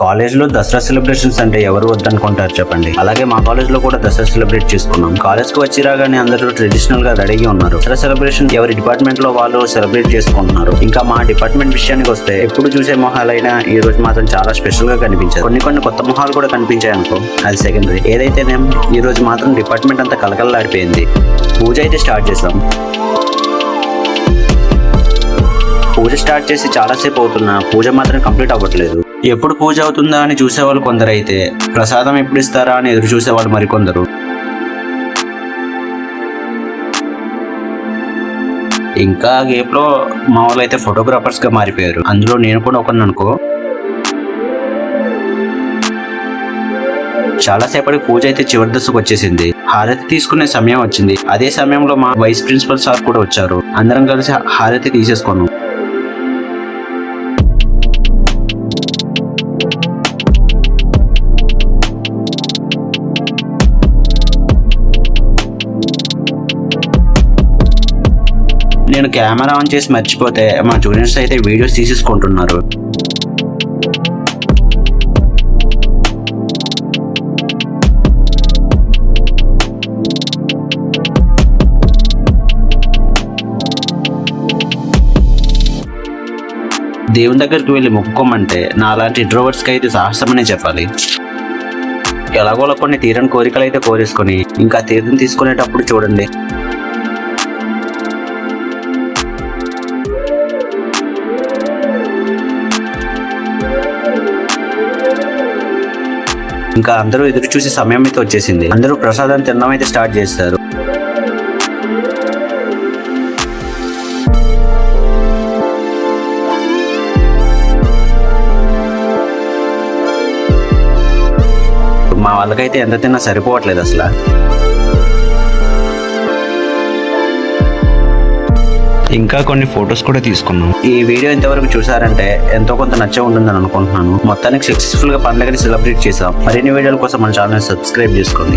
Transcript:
కాలేజ్లో దసరా సెలబ్రేషన్స్ అంటే ఎవరు వద్దనుకుంటారు చెప్పండి. అలాగే మా కాలేజ్లో కూడా దసరా సెలబ్రేట్ చేసుకున్నాం. కాలేజ్కు వచ్చి రాగానే అందరూ ట్రెడిషనల్గా రెడీగా ఉన్నారు. దసరా సెలబ్రేషన్ ఎవరి డిపార్ట్మెంట్లో వాళ్ళు సెలబ్రేట్ చేసుకుంటున్నారు. ఇంకా మా డిపార్ట్మెంట్ విషయానికి వస్తే ఎప్పుడు చూసే మొహాలైనా ఈ రోజు మాత్రం చాలా స్పెషల్గా కనిపించారు. కొన్ని కొన్ని కొత్త మొహాలు కూడా కనిపించాయి అనుకో అది సెకండరీ ఏదైతేనేం ఈ రోజు మాత్రం డిపార్ట్మెంట్ అంతా కలకలలాడిపోయింది పూజ అయితే స్టార్ట్ చేసాం పూజ స్టార్ట్ చేసి చాలాసేపు అవుతున్నా పూజ మాత్రం కంప్లీట్ అవ్వట్లేదు. ఎప్పుడు పూజ అవుతుందా అని చూసేవాళ్ళు కొందరైతే ప్రసాదం ఎప్పుడు ఇస్తారా అని ఎదురు చూసేవాళ్ళు మరికొందరు. ఇంకా గేప్లో మా వాళ్ళు అయితే ఫోటోగ్రాఫర్స్గా మారిపోయారు. అందులో నేను కూడా ఒకరిని అనుకో. చాలాసేపటికి పూజ అయితే చివరి దశకు వచ్చేసింది. హారతి తీసుకునే సమయం వచ్చింది. అదే సమయంలో మా వైస్ ప్రిన్సిపల్ సార్ కూడా వచ్చారు. అందరం కలిసి హారతి తీసేసుకున్నాం. నేను కెమెరా ఆన్ చేసి మర్చిపోతే మా జూనియర్స్ అయితే వీడియోస్ తీసేసుకుంటున్నారు. దేవుని దగ్గరికి వెళ్ళి మొక్కుకోమంటే నా అలాంటి ఇంట్రోవర్ట్స్కి అయితే సాహసమనే చెప్పాలి. ఎలాగోలా కొన్ని తీరని కోరికలు అయితే కోరేసుకొని ఇంకా తీర్థం తీసుకునేటప్పుడు చూడండి. ఇంకా అందరూ ఎదురు చూసే సమయం అయితే వచ్చేసింది. అందరూ ప్రసాదం తినడం అయితే స్టార్ట్ చేస్తారు. మా వాళ్ళకైతే ఎంత తిన్నా సరిపోవట్లేదు అసలు. ఇంకా కొన్ని ఫొటోస్ కూడా తీసుకున్నాం. ఈ వీడియో ఇంతవరకు చూసారంటే ఎంతో కొంత నచ్చే ఉంటుందని అనుకుంటున్నాను. మొత్తానికి సక్సెస్ఫుల్గా పండుగని సెలబ్రేట్ చేసాం మరిన్ని వీడియోల కోసం మన ఛానల్ సబ్స్క్రైబ్ చేసుకోండి.